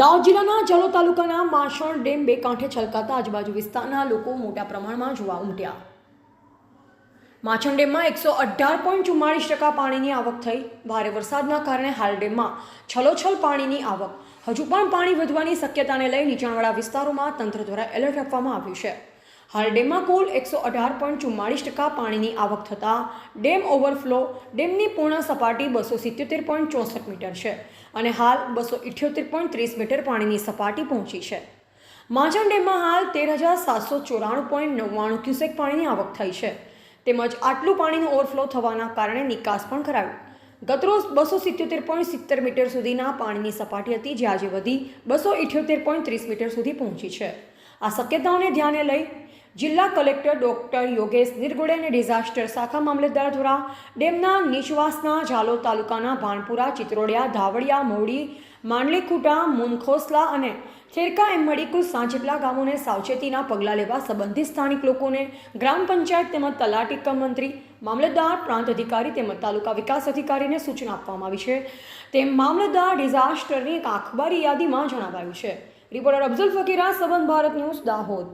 દાહોદ જિલ્લાના જલો તાલુકાના માસણ ડેમ બે કાંઠે છલકાતા આજુબાજુ વિસ્તારના લોકો મોટા પ્રમાણમાં જોવા ઉમટ્યા. માછણ ડેમમાં એકસો અઢાર પોઈન્ટ ચુમ્માળીસ ટકા પાણીની આવક થઈ. ભારે વરસાદના કારણે હાલ ડેમમાં છલોછલ પાણીની આવક. હજુ પણ પાણી વધવાની શક્યતાને લઈ નીચાણવાળા વિસ્તારોમાં તંત્ર દ્વારા એલર્ટ આપવામાં આવ્યું છે. હાલ ડેમમાં કુલ એકસો અઢાર પોઈન્ટ ચુમ્માળીસ ટકા પાણીની આવક થતાં ડેમ ઓવરફ્લો ડેમની પૂર્ણ સપાટી બસો સિત્યોતેર પોઈન્ટ ચોસઠ મીટર છે અને હાલ બસો ઇઠ્યોતેર પોઈન્ટ ત્રીસ મીટર પાણીની સપાટી પહોંચી છે. માંજણ ડેમમાં હાલ તેર હજાર સાતસો ચોરાણું પોઈન્ટ નવ્વાણું ક્યુસેક પાણીની આવક થઈ છે. તેમજ આટલું પાણીનું ઓવરફ્લો થવાના કારણે નિકાસ પણ કરાયું. ગતરોજ બસો સિત્યોતેર પોઈન્ટ સિત્તેર મીટર સુધીના પાણીની સપાટી હતી, જે આજે વધી બસો ઇઠ્યોતેર પોઈન્ટ ત્રીસ મીટર સુધી પહોંચી છે. આ શક્યતાઓને ધ્યાને લઈ જિલ્લા કલેક્ટર ડોક્ટર યોગેશ નિર્ગુડે અને ડિઝાસ્ટર શાખા મામલતદાર દ્વારા ડેમના નિશ્વાસના ઝાલો તાલુકાના ભાણપુરા, ચિત્રોડિયા, ધાવડિયા, મોડી, માંડલીખુટા, મુનખોસલા અને થેરકા એમ મળી કુલ સાંજેટલા ગામોને સાવચેતીના પગલાં લેવા સંબંધિત સ્થાનિક લોકોને ગ્રામ પંચાયત તેમજ તલાટી મંત્રી, મામલતદાર, પ્રાંત અધિકારી તેમજ તાલુકા વિકાસ અધિકારીને સૂચના આપવામાં આવી છે. તેમ મામલતદાર ડિઝાસ્ટરની એક અખબારી યાદીમાં જણાવાયું છે. રિપોર્ટર અફઝલ ફકીરા સંબંધ ભારત ન્યૂઝ દાહોદ